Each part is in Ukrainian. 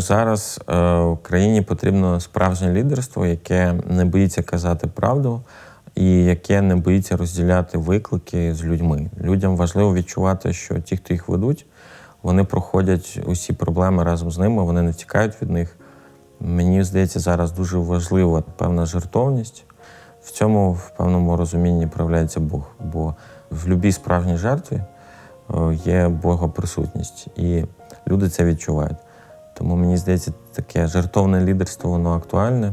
зараз е, Україні потрібно справжнє лідерство, яке не боїться казати правду і яке не боїться розділяти виклики з людьми. Людям важливо відчувати, що ті, хто їх ведуть, вони проходять усі проблеми разом з ними, вони не тікають від них. Мені здається, зараз дуже важлива певна жертовність. В цьому в певному розумінні проявляється Бог. Бо в будь-якій справжній жертві е, є Бога присутність, і люди це відчувають. Тому мені здається, таке жертовне лідерство воно актуальне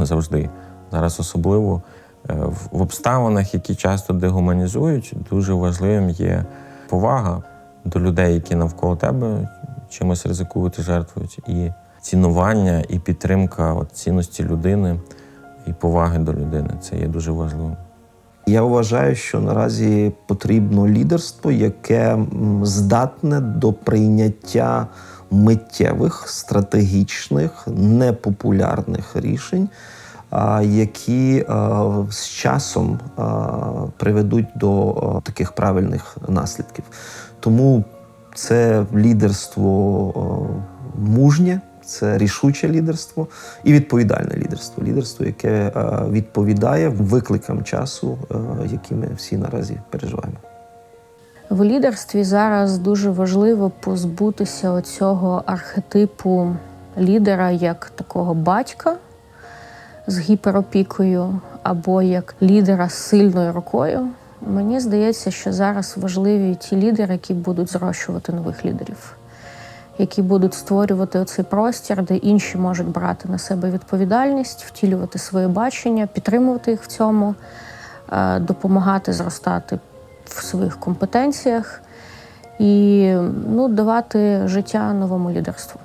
завжди. Зараз особливо е, в- обставинах, які часто дегуманізують, дуже важливим є повага до людей, які навколо тебе чимось ризикують і жертвують, і цінування, і підтримка от, цінності людини, і поваги до людини. Це є дуже важливим. Я вважаю, що наразі потрібно лідерство, яке здатне до прийняття миттєвих, стратегічних, непопулярних рішень, які з часом приведуть до таких правильних наслідків. Тому це лідерство мужнє, це рішуче лідерство і відповідальне лідерство. Лідерство, яке відповідає викликам часу, які ми всі наразі переживаємо. В лідерстві зараз дуже важливо позбутися оцього архетипу лідера як такого батька з гіперопікою або як лідера з сильною рукою. Мені здається, що зараз важливі ті лідери, які будуть зрощувати нових лідерів, які будуть створювати оцей простір, де інші можуть брати на себе відповідальність, втілювати своє бачення, підтримувати їх в цьому, е, допомагати зростати в своїх компетенціях і ну, давати життя новому лідерству.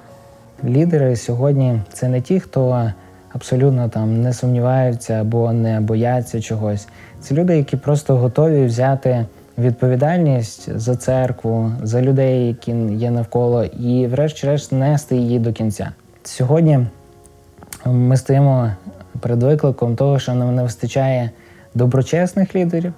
Лідери сьогодні це не ті, хто абсолютно там не сумніваються або не бояться чогось. Це люди, які просто готові взяти відповідальність за церкву, за людей, які є навколо, і, врешті-решт, нести її до кінця. Сьогодні ми стоїмо перед викликом того, що нам не вистачає доброчесних лідерів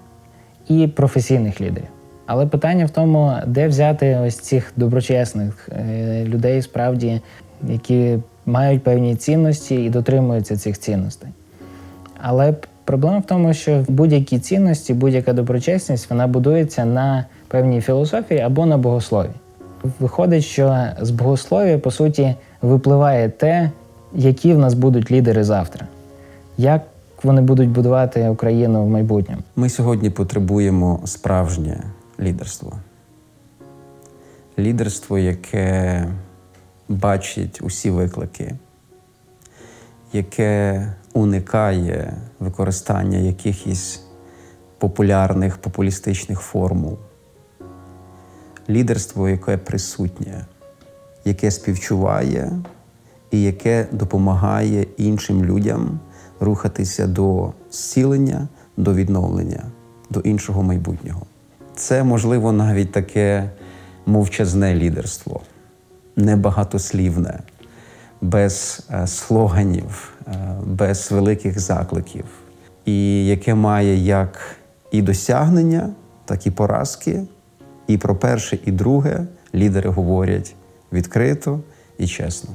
і професійних лідерів. Але питання в тому, де взяти ось цих доброчесних е, людей, справді, які мають певні цінності і дотримуються цих цінностей. Але проблема в тому, що будь-які цінності, будь-яка доброчесність, вона будується на певній філософії або на богослові. Виходить, що з богослов'я, по суті, випливає те, які в нас будуть лідери завтра, як вони будуть будувати Україну в майбутньому. Ми сьогодні потребуємо справжнє лідерство. Лідерство, яке бачить усі виклики, яке уникає використання якихось популярних популістичних формул. Лідерство, яке присутнє, яке співчуває і яке допомагає іншим людям рухатися до зцілення, до відновлення, до іншого майбутнього. Це, можливо, навіть таке мовчазне лідерство, небагатослівне, без е, слоганів, е, без великих закликів, і яке має як і досягнення, так і поразки. І про перше, і друге лідери говорять відкрито і чесно.